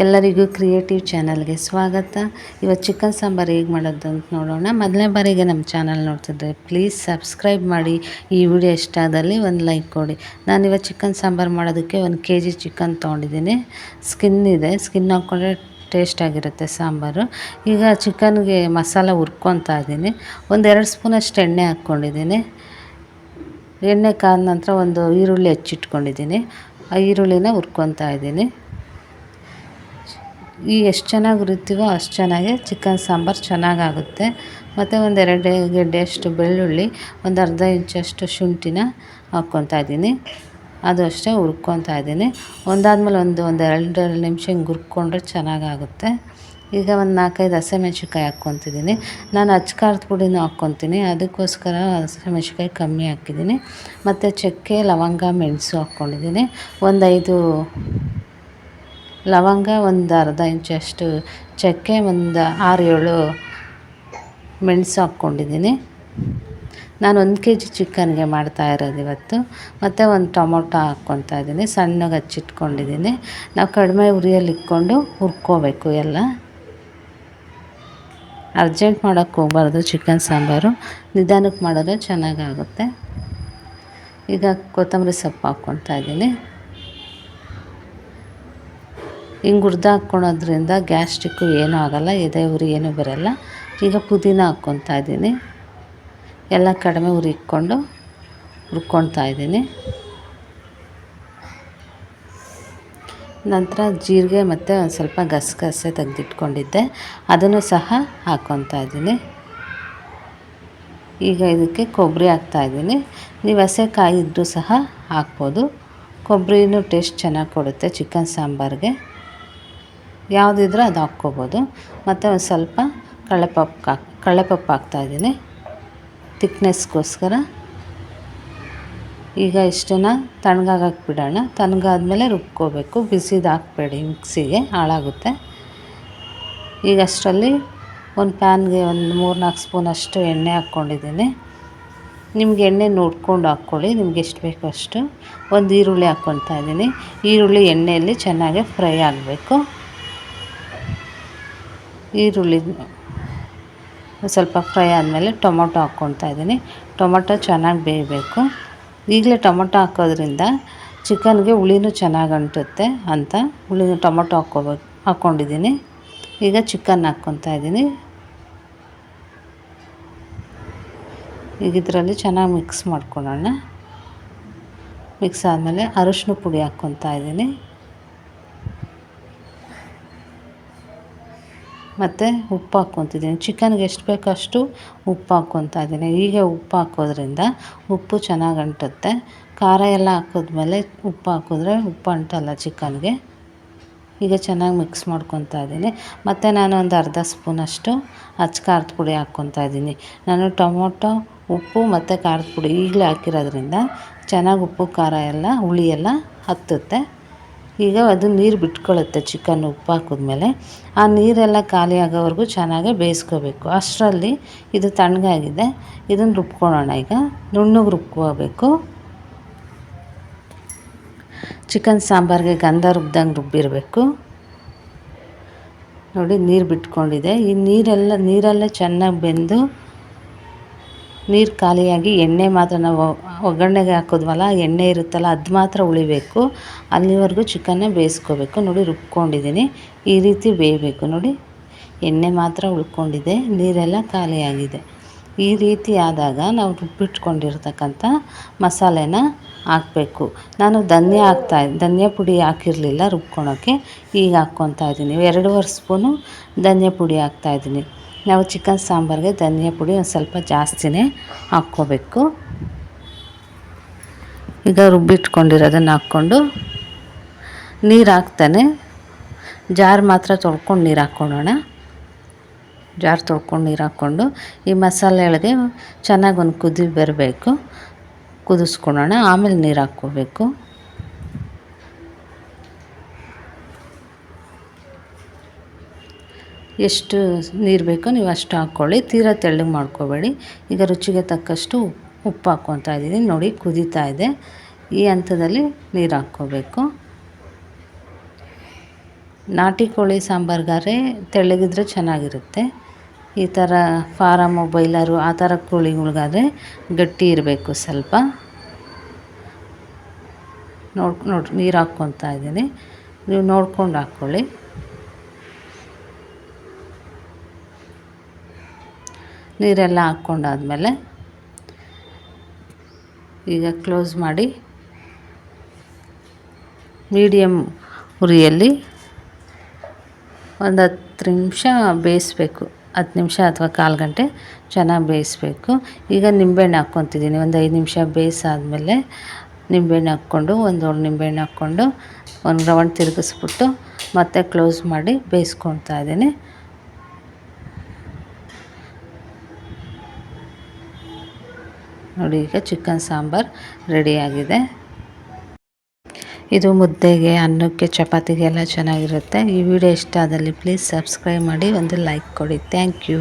ಎಲ್ಲರಿಗೂ ಕ್ರಿಯೇಟಿವ್ ಚಾನಲ್ಗೆ ಸ್ವಾಗತ. ಇವತ್ತು ಚಿಕನ್ ಸಾಂಬಾರು ಹೇಗೆ ಮಾಡೋದು ಅಂತ ನೋಡೋಣ. ಮೊದಲನೇ ಬಾರಿಗೆ ನಮ್ಮ ಚಾನಲ್ ನೋಡ್ತಿದ್ರೆ ಪ್ಲೀಸ್ ಸಬ್ಸ್ಕ್ರೈಬ್ ಮಾಡಿ. ಈ ವಿಡಿಯೋ ಇಷ್ಟ ಆದಲ್ಲಿ ಒಂದು ಲೈಕ್ ಕೊಡಿ. ನಾನು ಇವತ್ತು ಚಿಕನ್ ಸಾಂಬಾರು ಮಾಡೋದಕ್ಕೆ ಒಂದು ಕೆ ಜಿ ಚಿಕನ್ ತೊಗೊಂಡಿದ್ದೀನಿ. ಸ್ಕಿನ್ ಇದೆ. ಸ್ಕಿನ್ ಹಾಕ್ಕೊಂಡ್ರೆ ಟೇಸ್ಟಾಗಿರುತ್ತೆ ಸಾಂಬಾರು. ಈಗ ಚಿಕನ್ಗೆ ಮಸಾಲ ಹುರ್ಕೊತಾ ಇದ್ದೀನಿ. ಒಂದೆರಡು ಸ್ಪೂನಷ್ಟು ಎಣ್ಣೆ ಹಾಕ್ಕೊಂಡಿದ್ದೀನಿ ಎಣ್ಣೆ ಕಾದ ನಂತರ ಒಂದು ಈರುಳ್ಳಿ ಹೆಚ್ಚಿಟ್ಕೊಂಡಿದ್ದೀನಿ. ಆ ಈರುಳ್ಳಿನ ಹುರ್ಕೊತಾ ಇದ್ದೀನಿ. ಈ ಎಷ್ಟು ಚೆನ್ನಾಗಿ ಹುರಿತೀವೋ ಅಷ್ಟು ಚೆನ್ನಾಗಿ ಚಿಕನ್ ಸಾಂಬಾರು ಚೆನ್ನಾಗಾಗುತ್ತೆ. ಮತ್ತು ಒಂದು ಎರಡು ಗೆಡ್ಡೆಯಷ್ಟು ಬೆಳ್ಳುಳ್ಳಿ, ಒಂದು ಅರ್ಧ ಇಂಚಷ್ಟು ಶುಂಠಿನ ಹಾಕ್ಕೊತಾ ಇದ್ದೀನಿ. ಅದು ಅಷ್ಟೇ ಹುರ್ಕೊತಾ ಇದ್ದೀನಿ. ಒಂದಾದಮೇಲೆ ಒಂದು ಒಂದು ಎರಡು ನಿಮಿಷ ಹಿಂಗೆ ಹುರ್ಕೊಂಡ್ರೆ ಚೆನ್ನಾಗಾಗುತ್ತೆ. ಈಗ ಒಂದು ನಾಲ್ಕೈದು ಹಸಿಮೆಣ್ಸಿನ್ಕಾಯಿ ಹಾಕ್ಕೊತಿದ್ದೀನಿ ನಾನು ಹಚ್ಕಾರದ ಪುಡಿನ ಹಾಕ್ಕೊತೀನಿ ಅದಕ್ಕೋಸ್ಕರ ಹಸಿಮೆಣ್ಸಿನ್ಕಾಯಿ ಕಮ್ಮಿ ಹಾಕಿದ್ದೀನಿ. ಮತ್ತು ಚಕ್ಕೆ, ಲವಂಗ, ಮೆಣಸು ಹಾಕ್ಕೊಂಡಿದ್ದೀನಿ. ಒಂದು ಐದು ಲವಂಗ ಒಂದು ಅರ್ಧ ಇಂಚಷ್ಟು ಚಕ್ಕೆ ಒಂದು ಆರು ಏಳು ಮೆಣಸು ಹಾಕ್ಕೊಂಡಿದ್ದೀನಿ. ನಾನು ಒಂದು ಕೆ ಜಿ ಚಿಕನ್ಗೆ ಮಾಡ್ತಾ ಇರೋದು ಇವತ್ತು. ಮತ್ತು ಒಂದು ಟೊಮೊಟೊ ಹಾಕ್ಕೊತಾ ಇದ್ದೀನಿ, ಸಣ್ಣಗೆ ಹಚ್ಚಿಟ್ಕೊಂಡಿದ್ದೀನಿ. ನಾವು ಕಡಿಮೆ ಉರಿಯಲ್ಲಿ ಇಟ್ಕೊಂಡು ಹುರ್ಕೋಬೇಕು ಎಲ್ಲ. ಅರ್ಜೆಂಟ್ ಮಾಡೋಕ್ಕೆ ಹೋಗ್ಬಾರ್ದು ಚಿಕನ್ ಸಾಂಬಾರು. ನಿಧಾನಕ್ಕೆ ಮಾಡಿದ್ರೆ ಚೆನ್ನಾಗಾಗುತ್ತೆ. ಈಗ ಕೊತ್ತಂಬರಿ ಸೊಪ್ಪು ಹಾಕ್ಕೊತಾ ಇದ್ದೀನಿ. ಹಿಂಗೆ ಹುರ್ದು ಹಾಕ್ಕೊಳೋದ್ರಿಂದ ಗ್ಯಾಸ್ಟ್ರಿಕ್ಕು ಏನೂ ಆಗೋಲ್ಲ ಎದೆ ಉರಿ ಏನೂ ಬರೋಲ್ಲ. ಈಗ ಪುದೀನ ಹಾಕ್ಕೊತಾ ಇದ್ದೀನಿ. ಎಲ್ಲ ಕಡಿಮೆ ಉರಿ ಇಟ್ಕೊಂಡು ಹುರ್ಕೊಳ್ತಾ ಇದ್ದೀನಿ. ನಂತರ ಜೀರಿಗೆ ಮತ್ತು ಒಂದು ಸ್ವಲ್ಪ ಗಸಗಸೆ ತೆಗೆದಿಟ್ಕೊಂಡಿದ್ದೆ. ಅದನ್ನು ಸಹ ಹಾಕ್ಕೊತಾ ಇದ್ದೀನಿ. ಈಗ ಇದಕ್ಕೆ ಕೊಬ್ಬರಿ ಹಾಕ್ತಾಯಿದ್ದೀನಿ ನೀವು ಹಸೆಕಾಯಿ ಇದ್ದರೂ ಸಹ ಹಾಕ್ಬೋದು. ಕೊಬ್ಬರಿನೂ ಟೇಸ್ಟ್ ಚೆನ್ನಾಗಿ ಕೊಡುತ್ತೆ ಚಿಕನ್ ಸಾಂಬಾರಿಗೆ. ಯಾವುದಿದ್ರೂ ಅದು ಹಾಕ್ಕೋಬೋದು. ಮತ್ತು ಒಂದು ಸ್ವಲ್ಪ ಕಳೆಪಪ್ಪು ಹಾಕ್ ಹಾಕ್ತಾ ಹಾಕ್ತಾಯಿದ್ದೀನಿ ತಿಕ್ನೆಸ್ಗೋಸ್ಕರ. ಈಗ ಇಷ್ಟನ್ನು ತಣ್ಣಗಾಗಕ್ಕೆ ಬಿಡೋಣ ತಣ್ಣಗಾದ್ಮೇಲೆ ರುಬ್ಕೋಬೇಕು. ಬಿಸಿದು ಹಾಕ್ಬೇಡಿ ಮಿಕ್ಸಿಗೆ, ಹಾಳಾಗುತ್ತೆ. ಈಗ ಅಷ್ಟರಲ್ಲಿ ಒಂದು ಪ್ಯಾನ್ಗೆ ಒಂದು ಮೂರು ನಾಲ್ಕು ಸ್ಪೂನಷ್ಟು ಎಣ್ಣೆ ಹಾಕ್ಕೊಂಡಿದ್ದೀನಿ. ನಿಮ್ಗೆ ಎಣ್ಣೆ ನೋಡ್ಕೊಂಡು ಹಾಕ್ಕೊಳ್ಳಿ. ನಿಮ್ಗೆ ಎಷ್ಟು ಬೇಕೋ ಅಷ್ಟು. ಒಂದು ಈರುಳ್ಳಿ ಹಾಕ್ಕೊತಾ ಇದ್ದೀನಿ. ಈರುಳ್ಳಿ ಎಣ್ಣೆಯಲ್ಲಿ ಚೆನ್ನಾಗಿ ಫ್ರೈ ಆಗಬೇಕು. ಈರುಳ್ಳಿ ಸ್ವಲ್ಪ ಫ್ರೈ ಆದಮೇಲೆ ಟೊಮೊಟೊ ಹಾಕ್ಕೊತಾ ಇದ್ದೀನಿ. ಟೊಮೊಟೊ ಚೆನ್ನಾಗಿ ಬೇಯಬೇಕು. ಈಗಲೇ ಟೊಮೊಟೊ ಹಾಕೋದ್ರಿಂದ ಚಿಕನ್ಗೆ ಹುಳಿನೂ ಚೆನ್ನಾಗಿ ಅಂಟುತ್ತೆ ಅಂತ ಹುಳಿ ಟೊಮೊಟೊ ಹಾಕ್ಕೋಬೇಕು ಹಾಕ್ಕೊಂಡಿದ್ದೀನಿ. ಈಗ ಚಿಕನ್ ಹಾಕ್ಕೊತಾ ಇದ್ದೀನಿ. ಈಗ ಇದರಲ್ಲಿ ಚೆನ್ನಾಗಿ ಮಿಕ್ಸ್ ಮಾಡ್ಕೊಳ್ಳೋಣ. ಮಿಕ್ಸ್ ಆದಮೇಲೆ ಅರಶಿನ ಪುಡಿ ಹಾಕ್ಕೊತಾ ಇದ್ದೀನಿ. ಮತ್ತು ಉಪ್ಪು ಹಾಕ್ಕೊತಿದ್ದೀನಿ. ಚಿಕನ್ಗೆ ಎಷ್ಟು ಬೇಕೋ ಅಷ್ಟು ಉಪ್ಪು ಹಾಕ್ಕೊತಾ ಇದ್ದೀನಿ ಹೀಗೆ ಉಪ್ಪು ಹಾಕೋದ್ರಿಂದ ಉಪ್ಪು ಚೆನ್ನಾಗಿ ಅಂಟುತ್ತೆ. ಖಾರ ಎಲ್ಲ ಹಾಕಿದ್ಮೇಲೆ ಉಪ್ಪು ಹಾಕಿದ್ರೆ ಉಪ್ಪು ಅಂಟಲ್ಲ ಚಿಕನ್ಗೆ. ಈಗ ಚೆನ್ನಾಗಿ ಮಿಕ್ಸ್ ಮಾಡ್ಕೊತಾ ಇದ್ದೀನಿ ಮತ್ತು ನಾನು ಒಂದು ಅರ್ಧ ಸ್ಪೂನಷ್ಟು ಅಚ್ಚ ಖಾರದ ಪುಡಿ ಹಾಕ್ಕೊತಾ ಇದ್ದೀನಿ ನಾನು ಟೊಮೊಟೊ, ಉಪ್ಪು ಮತ್ತು ಖಾರದ ಪುಡಿ ಈಗಲೇ ಹಾಕಿರೋದ್ರಿಂದ ಚೆನ್ನಾಗಿ ಉಪ್ಪು, ಖಾರ ಎಲ್ಲ ಹುಳಿ ಎಲ್ಲ ಹತ್ತುತ್ತೆ. ಈಗ ಅದು ನೀರು ಬಿಟ್ಕೊಳ್ಳುತ್ತೆ ಚಿಕನ್ ಉಪ್ಪು ಹಾಕಿದ್ಮೇಲೆ. ಆ ನೀರೆಲ್ಲ ಖಾಲಿ ಆಗೋವರೆಗೂ ಚೆನ್ನಾಗೆ ಬೇಯಿಸ್ಕೋಬೇಕು. ಅಷ್ಟರಲ್ಲಿ ಇದು ತಣ್ಣಗಾಗಿದೆ. ಇದನ್ನು ರುಬ್ಕೊಳ್ಳೋಣ ಈಗ. ನುಣ್ಣಗೆ ರುಬ್ಕೋಬೇಕು. ಚಿಕನ್ ಸಾಂಬಾರಿಗೆ ಗಂಧ ರುಬ್ದಂಗೆ ರುಬ್ಬಿರಬೇಕು. ನೋಡಿ, ನೀರು ಬಿಟ್ಕೊಂಡಿದೆ. ಈ ನೀರೆಲ್ಲ ನೀರೆಲ್ಲ ಚೆನ್ನಾಗಿ ಬೆಂದು ನೀರು ಖಾಲಿಯಾಗಿ ಎಣ್ಣೆ ಮಾತ್ರ ನಾವು ಒಗ್ಗರಣೆಗೆ ಹಾಕಿದ್ವಲ್ಲ, ಎಣ್ಣೆ ಇರುತ್ತಲ್ಲ ಅದು ಮಾತ್ರ ಉಳಿಬೇಕು. ಅಲ್ಲಿವರೆಗೂ ಚಿಕನ್ನ ಬೇಯಿಸ್ಕೋಬೇಕು. ನೋಡಿ ರುಬ್ಕೊಂಡಿದ್ದೀನಿ. ಈ ರೀತಿ ಬೇಯಬೇಕು. ನೋಡಿ, ಎಣ್ಣೆ ಮಾತ್ರ ಉಳ್ಕೊಂಡಿದೆ. ನೀರೆಲ್ಲ ಖಾಲಿಯಾಗಿದೆ. ಈ ರೀತಿ ಆದಾಗ ನಾವು ರುಬ್ಬಿಟ್ಕೊಂಡಿರ್ತಕ್ಕಂಥ ಮಸಾಲೆನ ಹಾಕಬೇಕು. ನಾನು ಧನ್ಯ ಹಾಕ್ತಾ ಧನ್ಯ ಪುಡಿ ಹಾಕಿರಲಿಲ್ಲ ರುಬ್ಕೊಳೋಕ್ಕೆ. ಈಗ ಹಾಕ್ಕೊತಾ ಇದ್ದೀನಿ. ಎರಡೂವರೆ ಸ್ಪೂನು ಧನ್ಯ ಪುಡಿ ಹಾಕ್ತಾಯಿದ್ದೀನಿ ನಾವು ಚಿಕನ್ ಸಾಂಬಾರಿಗೆ ಧನಿಯಾ ಪುಡಿ ಒಂದು ಸ್ವಲ್ಪ ಜಾಸ್ತಿನೇ ಹಾಕ್ಕೋಬೇಕು. ಈಗ ರುಬ್ಬಿಟ್ಕೊಂಡಿರೋದನ್ನು ಹಾಕ್ಕೊಂಡು ನೀರು ಹಾಕ್ತಾನೆ. ಜಾರ್ ಮಾತ್ರ ತೊಳ್ಕೊಂಡು ನೀರು ಹಾಕ್ಕೊಳ್ಳೋಣ. ಜಾರ್ ತೊಳ್ಕೊಂಡು ನೀರು ಹಾಕ್ಕೊಂಡು ಈ ಮಸಾಲೆಗಳಿಗೆ ಚೆನ್ನಾಗಿ ಒಂದು ಕುದಿ ಬರಬೇಕು. ಕುದಿಸ್ಕೊಳ್ಳೋಣ, ಆಮೇಲೆ ನೀರು ಹಾಕ್ಕೋಬೇಕು. ಎಷ್ಟು ನೀರು ಬೇಕೋ ನೀವು ಅಷ್ಟು ಹಾಕ್ಕೊಳ್ಳಿ. ತೀರಾ ತೆಳ್ಳಗೆ ಮಾಡ್ಕೋಬೇಡಿ. ಈಗ ರುಚಿಗೆ ತಕ್ಕಷ್ಟು ಉಪ್ಪು ಹಾಕ್ಕೊತಾ ಇದ್ದೀನಿ. ನೋಡಿ, ಕುದೀತಾ ಇದೆ. ಈ ಹಂತದಲ್ಲಿ ನೀರು ಹಾಕ್ಕೋಬೇಕು. ನಾಟಿ ಕೋಳಿ ಸಾಂಬಾರ್ಗಾರೆ ತೆಳ್ಳಗಿದ್ರೆ ಚೆನ್ನಾಗಿರುತ್ತೆ. ಈ ಥರ ಫಾರಮ್ ಬೈಲರು, ಆ ಥರ ಕೋಳಿಗಳಿಗಾದ್ರೆ ಗಟ್ಟಿ ಇರಬೇಕು ಸ್ವಲ್ಪ. ನೋಡ್, ನೋಡಿ, ನೀರು ಹಾಕ್ಕೊತಾ ಇದ್ದೀನಿ. ನೀವು ನೋಡ್ಕೊಂಡು ಹಾಕ್ಕೊಳ್ಳಿ. ನೀರೆಲ್ಲ ಹಾಕ್ಕೊಂಡಾದಮೇಲೆ ಈಗ ಕ್ಲೋಸ್ ಮಾಡಿ ಮೀಡಿಯಮ್ ಉರಿಯಲ್ಲಿ ಒಂದು ಹತ್ತು ನಿಮಿಷ ಬೇಯಿಸ್ಬೇಕು. ಹತ್ತು ನಿಮಿಷ ಅಥವಾ ಕಾಲು ಗಂಟೆ ಚೆನ್ನಾಗಿ ಬೇಯಿಸ್ಬೇಕು. ಈಗ ನಿಂಬೆಹಣ್ಣು ಹಾಕ್ಕೊತಿದ್ದೀನಿ. ಒಂದು ಐದು ನಿಮಿಷ ಬೇಯಿಸಾದಮೇಲೆ ನಿಂಬೆಹಣ್ಣು ಹಾಕ್ಕೊಂಡು, ಒಂದು ಒಣ ನಿಂಬೆಹಣ್ಣು ಹಾಕ್ಕೊಂಡು, ಒಂದು ರೌಂಡ್ ತಿರುಗಿಸ್ಬಿಟ್ಟು ಮತ್ತೆ ಕ್ಲೋಸ್ ಮಾಡಿ ಬೇಯಿಸ್ಕೊತಾ ಇದ್ದೀನಿ. ನೋಡಿ, ಈಗ ಚಿಕನ್ ಸಾಂಬಾರು ರೆಡಿಯಾಗಿದೆ. ಇದು ಮುದ್ದೆಗೆ, ಅನ್ನಕ್ಕೆ ಚಪಾತಿಗೆ ಎಲ್ಲ ಚೆನ್ನಾಗಿರುತ್ತೆ. ಈ ವಿಡಿಯೋ ಇಷ್ಟ ಆದಲ್ಲಿ ಪ್ಲೀಸ್ ಸಬ್ಸ್ಕ್ರೈಬ್ ಮಾಡಿ, ಒಂದು ಲೈಕ್ ಕೊಡಿ. Thank you